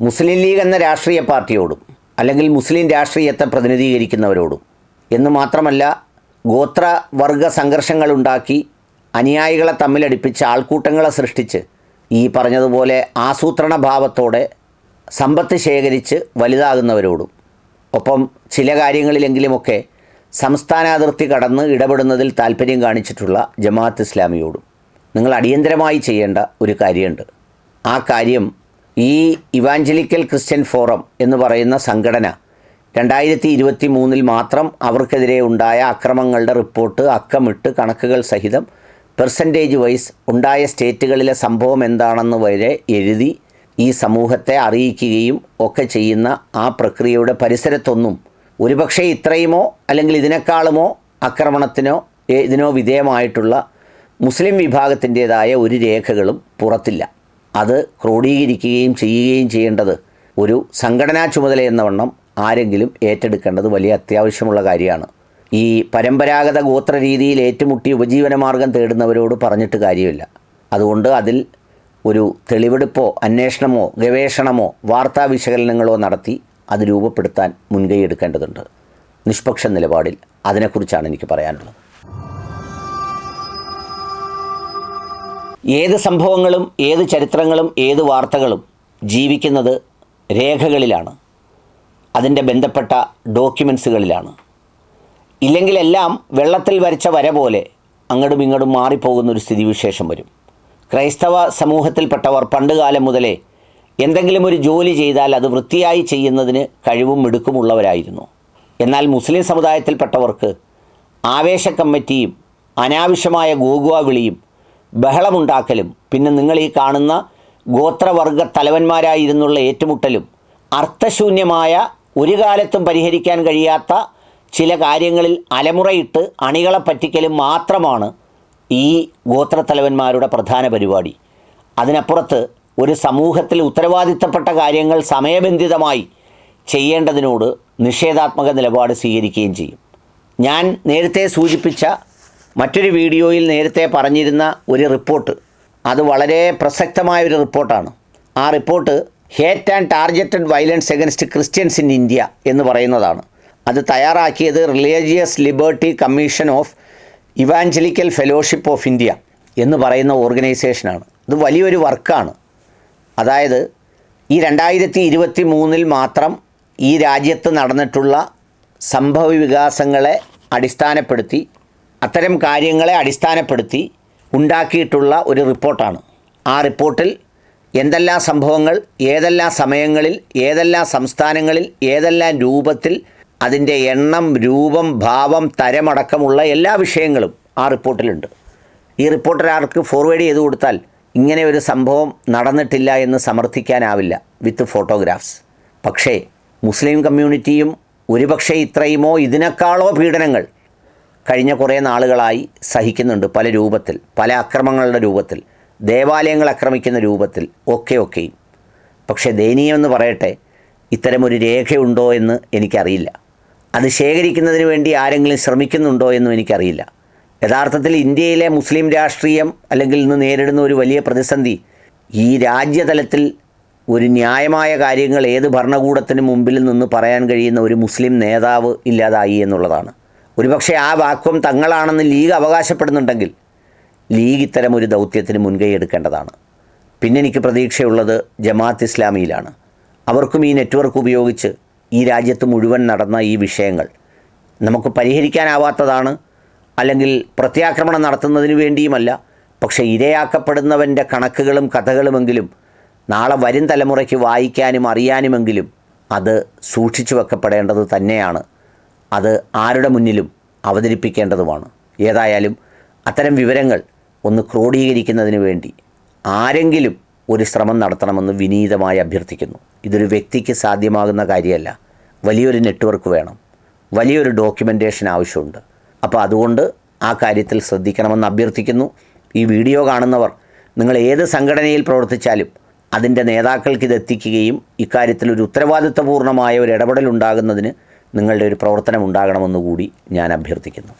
മുസ്ലിം league എന്ന രാഷ്ട്രീയ പാർട്ടിയോടും അല്ലെങ്കിൽ മുസ്ലിം രാഷ്ട്രീയത്തെ പ്രതിനിധീകരിക്കുന്നവരോടും എന്ന് മാത്രമല്ല ഗോത്രവർഗ സംഘർഷങ്ങളുണ്ടാക്കി അനുയായികളെ തമ്മിലടിപ്പിച്ച് ആൾക്കൂട്ടങ്ങളെ സൃഷ്ടിച്ച് ഈ പറഞ്ഞതുപോലെ ആസൂത്രണ ഭാവത്തോടെ സമ്പത്ത് ശേഖരിച്ച് വലുതാകുന്നവരോടും ഒപ്പം ചില കാര്യങ്ങളിലെങ്കിലുമൊക്കെ സംസ്ഥാന അതിർത്തി കടന്ന് ഇടപെടുന്നതിൽ താല്പര്യം കാണിച്ചിട്ടുള്ള ജമാഅത്ത് ഇസ്ലാമിയോടും നിങ്ങൾ അടിയന്തരമായി ചെയ്യേണ്ട ഒരു കാര്യമുണ്ട്. ആ കാര്യം ഈ ഇവാഞ്ചലിക്കൽ ക്രിസ്ത്യൻ ഫോറം എന്ന് പറയുന്ന സംഘടന രണ്ടായിരത്തി ഇരുപത്തി മൂന്നിൽ മാത്രം അവർക്കെതിരെ ഉണ്ടായ അക്രമങ്ങളുടെ റിപ്പോർട്ട് അക്കമിട്ട് കണക്കുകൾ സഹിതം പെർസെന്റേജ് വൈസ് ഉണ്ടായ സ്റ്റേറ്റുകളിലെ സംഭവം എന്താണെന്ന് വരെ എഴുതി ഈ സമൂഹത്തെ അറിയിക്കുകയും ഒക്കെ ചെയ്യുന്ന ആ പ്രക്രിയയുടെ പരിസരത്തൊന്നും ഒരുപക്ഷെ ഇത്രയുമോ അല്ലെങ്കിൽ ഇതിനേക്കാളുമോ ആക്രമണത്തിനോ ഇതിനോ വിധേയമായിട്ടുള്ള മുസ്ലിം വിഭാഗത്തിന്റേതായ ഒരു രേഖകളും പുറത്തില്ല. അത് ക്രോഡീകരിക്കുകയും ചെയ്യുകയും ചെയ്യേണ്ടത് ഒരു സംഘടനാ ചുമതല എന്ന വണ്ണം ആരെങ്കിലും ഏറ്റെടുക്കേണ്ടത് വലിയ അത്യാവശ്യമുള്ള കാര്യമാണ്. ഈ പരമ്പരാഗത ഗോത്ര രീതിയിൽ ഏറ്റുമുട്ടി ഉപജീവനമാർഗം തേടുന്നവരോട് പറഞ്ഞിട്ട് കാര്യമില്ല. അതുകൊണ്ട് അതിൽ ഒരു തെളിവെടുപ്പോ അന്വേഷണമോ ഗവേഷണമോ വാർത്താ വിശകലനങ്ങളോ നടത്തി അത് രൂപപ്പെടുത്താൻ മുൻകൈ എടുക്കേണ്ടതുണ്ട്. നിഷ്പക്ഷ നിലപാടിൽ അതിനെക്കുറിച്ചാണ് എനിക്ക് പറയാനുള്ളത്. ഏത് സംഭവങ്ങളും ഏത് ചരിത്രങ്ങളും ഏത് വാർത്തകളും ജീവിക്കുന്നത് രേഖകളിലാണ്. അതിന്റെ ബന്ധപ്പെട്ട ഡോക്യുമെൻസുകളിലാണ്. ഇല്ലെങ്കിലെല്ലാം വെള്ളത്തിൽ വരച്ച വര പോലെ അങ്ങോട്ടും ഇങ്ങോട്ടും മാറിപ്പോകുന്ന ഒരു സ്ഥിതിവിശേഷം വരും. ക്രൈസ്തവ സമൂഹത്തിൽപ്പെട്ടവർ പണ്ടുകാലം മുതലേ എന്തെങ്കിലും ഒരു ജോലി ചെയ്താൽ അത് വൃത്തിയായി ചെയ്യുന്നതിന് കഴിവും മിടുക്കുമുള്ളവരായിരുന്നു. എന്നാൽ മുസ്ലിം സമുദായത്തിൽപ്പെട്ടവർക്ക് ആവേശ കമ്മിറ്റിയും അനാവശ്യമായ ഗോഗുവ വിളിയും ബഹളമുണ്ടാക്കലും പിന്നെ നിങ്ങൾ ഈ കാണുന്ന ഗോത്രവർഗ തലവന്മാരായിരുന്നുള്ള ഏറ്റുമുട്ടലും അർത്ഥശൂന്യമായ ഒരു കാലത്തും പരിഹരിക്കാൻ കഴിയാത്ത ചില കാര്യങ്ങളിൽ അലമുറയിട്ട് അണികളെ പറ്റിക്കലും മാത്രമാണ് ഈ ഗോത്രത്തലവന്മാരുടെ പ്രധാന പരിപാടി. അതിനപ്പുറത്ത് ഒരു സമൂഹത്തിൽ ഉത്തരവാദിത്തപ്പെട്ട കാര്യങ്ങൾ സമയബന്ധിതമായി ചെയ്യേണ്ടതിനോട് നിഷേധാത്മക നിലപാട് സ്വീകരിക്കുകയും ചെയ്യും. ഞാൻ നേരത്തെ സൂചിപ്പിച്ച മറ്റൊരു വീഡിയോയിൽ നേരത്തെ പറഞ്ഞിരുന്ന ഒരു റിപ്പോർട്ട്. അത് വളരെ പ്രസക്തമായ ഒരു റിപ്പോർട്ടാണ്. ആ report hate and targeted violence against Christians in India എന്ന് പറയുന്നതാണ്. അത് തയ്യാറാക്കിയത് religious liberty commission of evangelical fellowship of India എന്ന് പറയുന്ന ഓർഗനൈസേഷനാണ്. ഇത് വലിയൊരു വർക്കാണ്. അതായത് ഈ രണ്ടായിരത്തി ഇരുപത്തി മൂന്നിൽ മാത്രം ഈ രാജ്യത്ത് നടന്നിട്ടുള്ള സംഭവ വികാസങ്ങളെ അടിസ്ഥാനപ്പെടുത്തി അത്തരം കാര്യങ്ങളെ അടിസ്ഥാനപ്പെടുത്തി ഉണ്ടാക്കിയിട്ടുള്ള ഒരു റിപ്പോർട്ടാണ്. ആ റിപ്പോർട്ടിൽ എന്തെല്ലാം സംഭവങ്ങൾ ഏതെല്ലാം സമയങ്ങളിൽ ഏതെല്ലാം സംസ്ഥാനങ്ങളിൽ ഏതെല്ലാം രൂപത്തിൽ അതിന്റെ എണ്ണം രൂപം ഭാവം തരമടക്കമുള്ള എല്ലാ വിഷയങ്ങളും ആ റിപ്പോർട്ടിലുണ്ട്. ഈ റിപ്പോർട്ടർ ആർക്ക് ഫോർവേഡ് ചെയ്ത് കൊടുത്താൽ ഇങ്ങനെ ഒരു സംഭവം നടന്നിട്ടില്ല എന്ന് സമർത്ഥിക്കാനാവില്ല വിത്ത് ഫോട്ടോഗ്രാഫ്സ് പക്ഷേ മുസ്ലിം കമ്മ്യൂണിറ്റിയും ഒരുപക്ഷെ ഇത്രയുമോ ഇതിനേക്കാളോ പീഡനങ്ങൾ കഴിഞ്ഞ കുറേ നാളുകളായി സഹിക്കുന്നുണ്ട് പല രൂപത്തിൽ പല അക്രമങ്ങളുടെ രൂപത്തിൽ ദേവാലയങ്ങൾ ആക്രമിക്കുന്ന രൂപത്തിൽ ഒക്കെ ഒക്കെയും പക്ഷേ ദയനീയമെന്ന് പറയട്ടെ ഇത്തരമൊരു രേഖയുണ്ടോ എന്ന് എനിക്കറിയില്ല. അത് ശേഖരിക്കുന്നതിന് വേണ്ടി ആരെങ്കിലും ശ്രമിക്കുന്നുണ്ടോ എന്നും എനിക്കറിയില്ല. യഥാർത്ഥത്തിൽ ഇന്ത്യയിലെ മുസ്ലിം രാഷ്ട്രീയം അല്ലെങ്കിൽ ഇന്ന് നേരിടുന്ന ഒരു വലിയ പ്രതിസന്ധി ഈ രാജ്യതലത്തിൽ ഒരു ന്യായമായ കാര്യങ്ങൾ ഏത് ഭരണകൂടത്തിന് മുമ്പിൽ നിന്ന് പറയാൻ കഴിയുന്ന ഒരു മുസ്ലിം നേതാവ് ഇല്ലാതായി എന്നുള്ളതാണ്. ഒരുപക്ഷെ ആ വാക്വം തങ്ങളാണെന്ന് ലീഗ് അവകാശപ്പെടുന്നുണ്ടെങ്കിൽ ലീഗ് ഇത്തരം ഒരു ദൗത്യത്തിന് മുൻകൈ എടുക്കേണ്ടതാണ്. പിന്നെ എനിക്ക് പ്രതീക്ഷയുള്ളത് ജമാഅത്ത് ഇസ്ലാമിയിലാണ്. അവർക്കും ഈ നെറ്റ്വർക്ക് ഉപയോഗിച്ച് ഈ രാജ്യത്ത് മുഴുവൻ നടന്ന ഈ വിഷയങ്ങൾ നമുക്ക് പരിഹരിക്കാനാവാത്തതാണ്. അല്ലെങ്കിൽ പ്രത്യാക്രമണം നടത്തുന്നതിന് വേണ്ടിയുമല്ല. പക്ഷേ ഇരയാക്കപ്പെടുന്നവന്റെ കണക്കുകളും കഥകളുമെങ്കിലും നാളെ വരും തലമുറയ്ക്ക് വായിക്കാനും അറിയാനുമെങ്കിലും അത് സൂക്ഷിച്ചു വെക്കപ്പെടേണ്ടത് തന്നെയാണ്. അത് ആരുടെ മുന്നിലും അവതരിപ്പിക്കേണ്ടതുമാണ്. ഏതായാലും അത്തരം വിവരങ്ങൾ ഒന്ന് ക്രോഡീകരിക്കുന്നതിന് വേണ്ടി ആരെങ്കിലും ഒരു ശ്രമം നടത്തണമെന്ന് വിനീതമായി അഭ്യർത്ഥിക്കുന്നു. ഇതൊരു വ്യക്തിക്ക് സാധ്യമാകുന്ന കാര്യമല്ല. വലിയൊരു നെറ്റ്വർക്ക് വേണം. വലിയൊരു ഡോക്യുമെന്റേഷൻ ആവശ്യമുണ്ട്. അപ്പോൾ അതുകൊണ്ട് ആ കാര്യത്തിൽ ശ്രദ്ധിക്കണമെന്ന് അഭ്യർത്ഥിക്കുന്നു. ഈ വീഡിയോ കാണുന്നവർ നിങ്ങൾ ഏത് സംഘടനയിൽ പ്രവർത്തിച്ചാലും അതിന്റെ ഇത് എത്തിക്കുകയും ഇക്കാര്യത്തിൽ ഒരു ഉത്തരവാദിത്വപൂർണമായ ഒരു ഇടപെടൽ ഉണ്ടാകുന്നതിന് നിങ്ങളുടെ ഒരു പ്രവർത്തനം ഉണ്ടാകണമെന്നുകൂടി ഞാൻ അഭ്യർത്ഥിക്കുന്നു.